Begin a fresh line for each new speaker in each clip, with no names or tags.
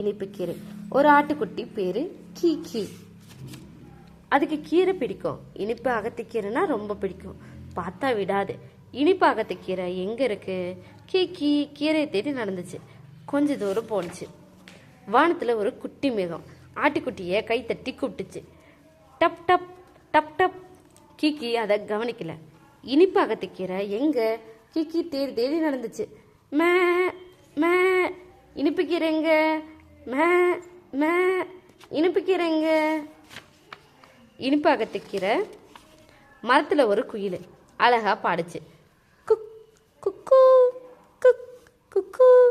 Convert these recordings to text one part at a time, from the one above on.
இனிப்பு கீரை ஒரு ஆட்டுக்குட்டி பேரு கீ கீ அதுக்கு கீரை பிடிக்கும். இனிப்பு அகத்துக்கீரைனா ரொம்ப பிடிக்கும். பார்த்தா விடாது. இனிப்பு அகத்துக்கீரை எங்கே இருக்கு? கீ கீ கீரையை தேடி நடந்துச்சு. கொஞ்ச தூரம் போணுச்சு. வானத்தில் ஒரு குட்டி மேகம். ஆட்டுக்குட்டியை கை தட்டி கூப்பிட்டுச்சு. டப் டப் டப் டப். கீக்கி அதை கவனிக்கல. இனிப்பு அகத்துக்கீரை எங்க? கீக்கி தேடி தேடி நடந்துச்சு. மே மே. இனிப்பு கீரை எங்க? மே மே இனிப்பு கீரை எங்க இனிப்பு மரத்தில் ஒரு குயில். அழகாக பாடுச்சு. குக் குக்கு குக் குக்கு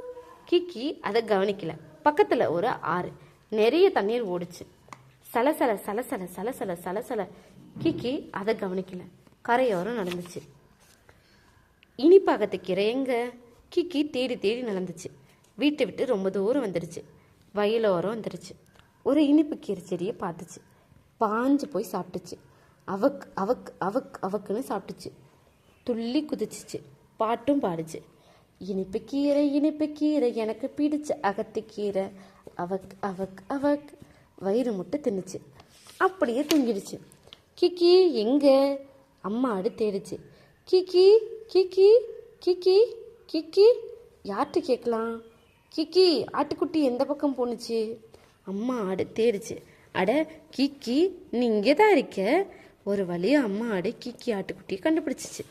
கிக்கி அதை கவனிக்கல. பக்கத்தில் ஒரு ஆறு. நிறைய தண்ணீர் ஓடுச்சு. சலசல சலசல சலசல சலசல கிக்கி அதை கவனிக்கல. கரையோரம் நடந்துச்சு. இனிப்பாகத்துக்கீரை எங்க? கிக்கி தேடி தேடி நடந்துச்சு. வீட்டை விட்டு ரொம்ப தூரம் வந்துடுச்சு வயலோரம் வந்துடுச்சு ஒரு இனிப்பு கீரை செடியை பார்த்துச்சு. பாஞ்சு போய் சாப்பிட்டுச்சு. அவக் அவக் அவக் அவக்குன்னு சாப்பிட்டுச்சு. துள்ளி குதிச்சிச்சு. பாட்டும் பாடுச்சு. இனிப்பு கீரை இனிப்பு கீரை எனக்கு பிடிச்ச அகத்து கீரை. அவக் அவக் அவக். வயிறு முட்டை தின்னுச்சு. அப்படியே தூங்கிடுச்சு. கிக்கி எங்கே? அம்மா ஆடு தேடிச்சு. கிக்கி கிக்கி கிக்கி கிக்கி. யார்கிட்ட கேட்கலாம்? கிக்கி ஆட்டுக்குட்டி எந்த பக்கம் போணுச்சு? அம்மா ஆடு தேடுச்சு. அட கிக்கி நீ இங்கே தான் இருக்க? ஒரு வழியாக அம்மா ஆடு கிக்கி ஆட்டுக்குட்டியை கண்டுபிடிச்சிச்சு.